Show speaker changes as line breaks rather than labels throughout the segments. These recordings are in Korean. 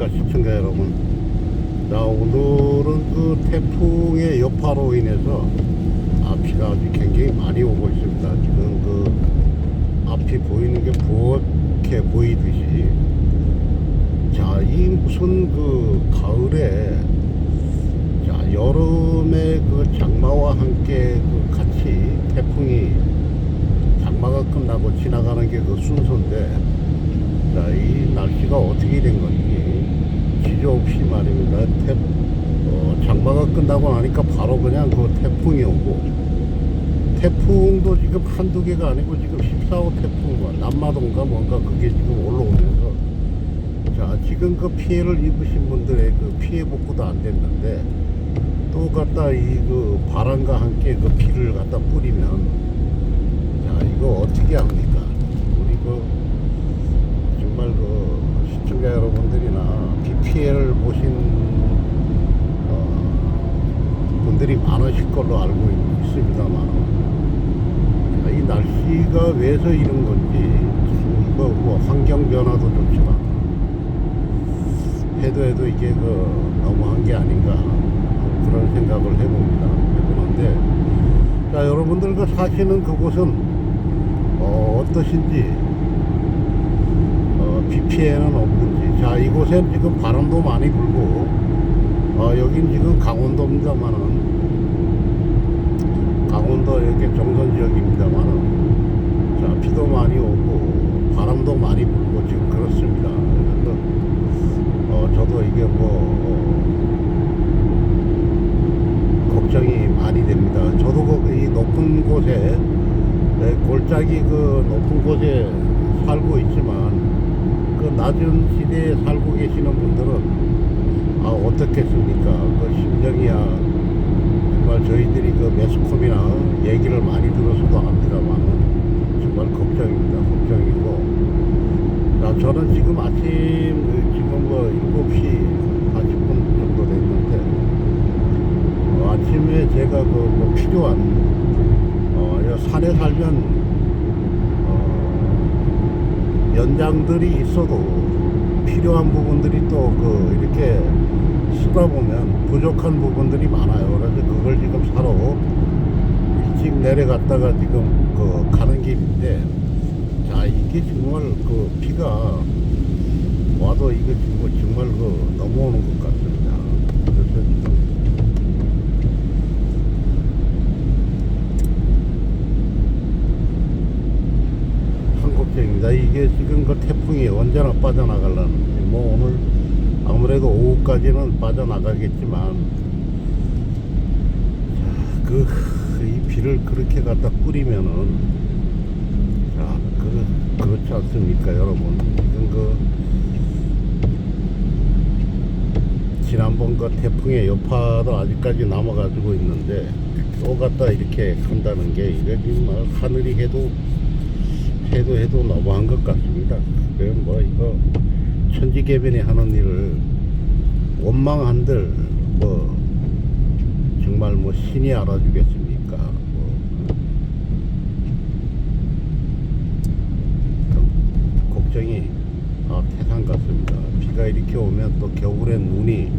안녕하십니까 시청자 여러분. 자 오늘은 그 태풍의 여파로 인해서 아, 비가 아주 굉장히 많이 오고 있습니다. 지금 그 앞이 보이는 게 부엌에 보이듯이. 자 이 무슨 그 가을에 자 여름에 그 장마와 함께 그 같이 태풍이 장마가 끝나고 지나가는 게 그 순서인데 자, 이 날씨가 어떻게 된 건지 지저없이 말입니다. 태, 어, 장마가 끝나고 나니까 바로 그냥 그 태풍이 오고 태풍도 지금 한두 개가 아니고 지금 14호 태풍과 남마동가 뭔가 그게 지금 올라오면서 자 지금 그 피해를 입으신 분들의 그 피해 복구도 안 됐는데 또 갖다 이 그 바람과 함께 그 비를 갖다 뿌리면 자 이거 어떻게 합니까? 우리 그 정말 그 시청자 여러분들이나 비 피해를 보신 어, 분들이 많으실 걸로 알고 있- 있습니다만 자, 이 날씨가 왜서 이런 건지 참 이거 뭐 환경 변화도 좋지만 해도 해도 이게 그 너무한 게 아닌가 그런 생각을 해봅니다. 해보는데 자 여러분들 그 사시는 그곳은 어, 어떠신지 어, 비 피해는 없는지 자 이곳엔 지금 바람도 많이 불고 어, 여긴 지금 강원도입니다만은 강원도 이렇게 정선 지역입니다만은 자 비도 많이 오고 바람도 많이 불고 지금 그렇습니다. 그래서 어, 저도 이게 뭐 어, 걱정이 많이 됩니다. 저도 그이 높은 곳에 네, 골짜기 그 높은 곳에 살고 있지만 그 낮은 시대에 살고 계시는 분들은 아 어떻겠습니까? 그 심정이야 정말 저희들이 그 매스컴이나 얘기를 많이 들어서도 압니다만 정말 걱정입니다. 걱정이고 자 저는 지금 아침 그 지금 뭐 7시 40분 정도 됐는데 어, 아침에 제가 그 뭐 필요한 어, 여 산에 살면 어, 연장들이 있어도 필요한 부분들이 또 그 이렇게 쓰다 보면 부족한 부분들이 많아요. 그래서 그걸 지금 사러 일찍 내려갔다가 지금 그 가는 길인데 자 이게 정말 그 비가 와도 이게 정말, 정말 그 넘어오는 것 같습니다. 그래서 지금. 이게 지금 그 태풍이 언제나 빠져나가려는지 뭐 오늘 아무래도 오후까지는 빠져나가겠지만 그 이 비를 그렇게 갖다 뿌리면은 자, 그 그렇지 않습니까, 여러분? 지금 그 지난번 그 태풍의 여파도 아직까지 남아가지고 있는데 또 갖다 이렇게 한다는 게 이게 정말 하늘이 해도 해도 해도 너무한 것 같습니다. 그뭐 이거 천지개변이 하는 일을 원망한들 뭐 정말 뭐 신이 알아주겠습니까? 뭐좀 걱정이 아, 태산 같습니다. 비가 이렇게 오면 또 겨울엔 눈이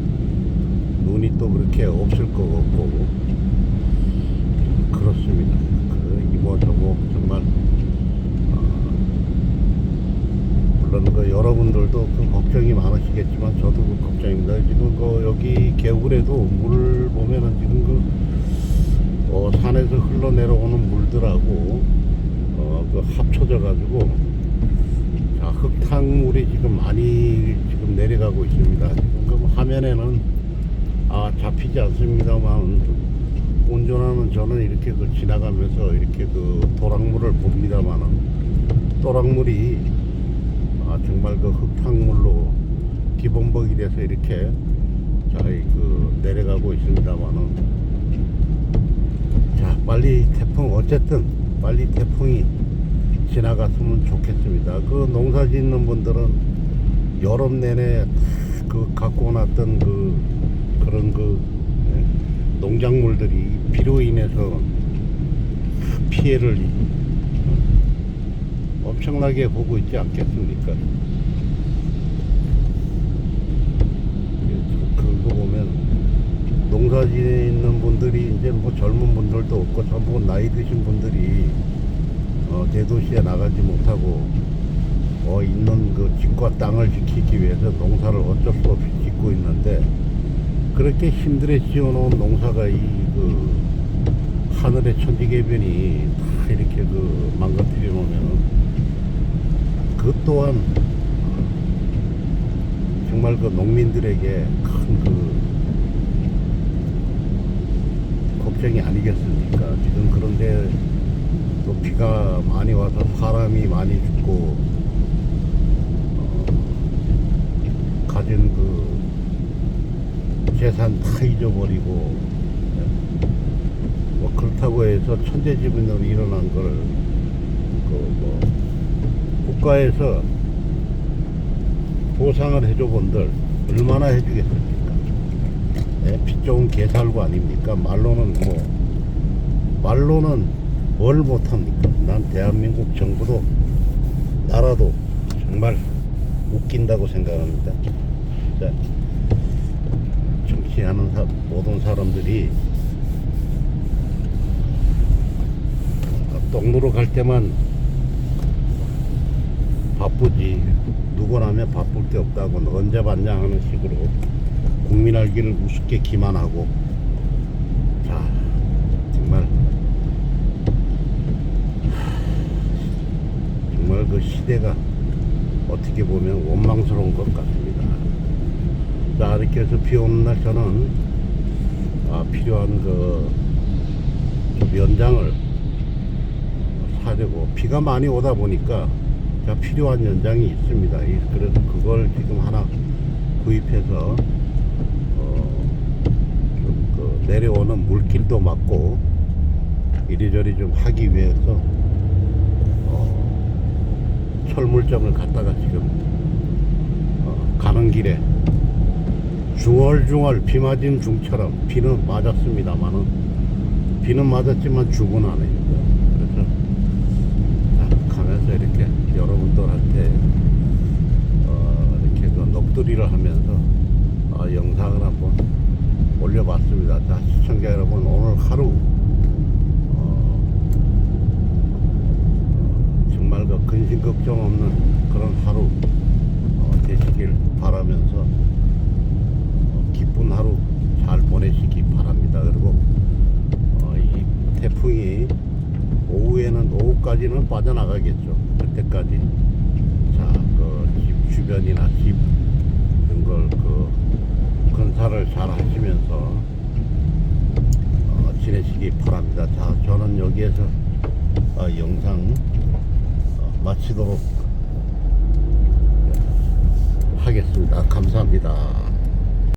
눈이 또 그렇게 없을 것 같고 그렇습니다. 그 이모 저모 정말 물론 그 여러 분들도 그 걱정이 많으시겠지만 저도 그 걱정입니다. 지금 그 여기 개울에도 물 보면은 지금 그 어, 산에서 흘러내려오는 물들하고 어, 그 합쳐져 가지고 자, 흙탕물이 지금 많이 지금 내려가고 있습니다. 지금 그 화면에는 아 잡히지 않습니다만 운전하는 저는 이렇게 그 지나가면서 이렇게 그 도랑물을 봅니다만은 도랑물이 아, 정말 그 흙탕물로 기본복이 돼서 이렇게 잘그 내려가고 있습니다만은 자 빨리 태풍 어쨌든 빨리 태풍이 지나갔으면 좋겠습니다. 그 농사 짓는 분들은 여름 내내 그 갖고 놨던 그 그런 그 예, 농작물들이 비로 인해서 피해를 엄청나게 보고 있지 않겠습니까? 예, 그거 보면 농사지에 있는 분들이 이제 뭐 젊은 분들도 없고 전부 나이 드신 분들이 어, 대도시에 나가지 못하고 어, 있는 그 집과 땅을 지키기 위해서 농사를 어쩔 수 없이 짓고 있는데 그렇게 힘들게 지어놓은 농사가 이그 하늘의 천지개변이 다 이렇게 그 망가뜨려 또한 정말 그 농민들에게 큰 그 걱정이 아니겠습니까? 지금 그런데 또 비가 많이 와서 사람이 많이 죽고 어, 가진 그 재산 다 잊어버리고 예. 뭐 그렇다고 해서 천재지변으로 일어난 걸그뭐 국가에서 보상을 해줘 본들 얼마나 해주겠습니까? 예, 빚 좋은 개살구 아닙니까? 말로는 뭐 말로는 뭘 못합니까? 난 대한민국 정부도 나라도 정말 웃긴다고 생각합니다. 자, 정치하는 사, 모든 사람들이 동로로 갈 때만 바쁘지. 누구나 하면 바쁠 데 없다고 너 언제 봤냐 하는 식으로 국민 알기를 우습게 기만하고. 자 정말. 정말 그 시대가 어떻게 보면 원망스러운 것 같습니다. 자 이렇게 해서 비 오는 날 저는 아, 필요한 그좀 연장을 사려고 비가 많이 오다 보니까 자 필요한 연장이 있습니다. 이- 그래서 그걸 지금 하나 구입해서 어, 좀그 내려오는 물길도 막고 이리저리 좀 하기 위해서 어, 철물점을 갔다가 지금 어, 가는 길에 중얼중얼 비 맞은 중처럼 비는 맞았습니다만은 비는 맞았지만 죽은 아닙니다. 그래서 자, 가면서 이렇게 여러분들한테 어, 이렇게 그 녹두리를 하면서 아, 영상을 한번 올려봤습니다. 자, 시청자 여러분 오늘 하루 어, 어, 정말 그 근심 걱정 없는 그런 하루 어, 되시길 바라면서 어, 기쁜 하루 잘 보내시기 바랍니다. 그리고 어, 이 태풍이 오후에는 오후까지는 빠져나가겠죠. 그때까지 자, 그 집 주변이나 집 이런 걸그 건사를 잘 하시면서 어, 지내시기 바랍니다. 자, 저는 여기에서 어, 영상 어, 마치도록 하겠습니다. 감사합니다.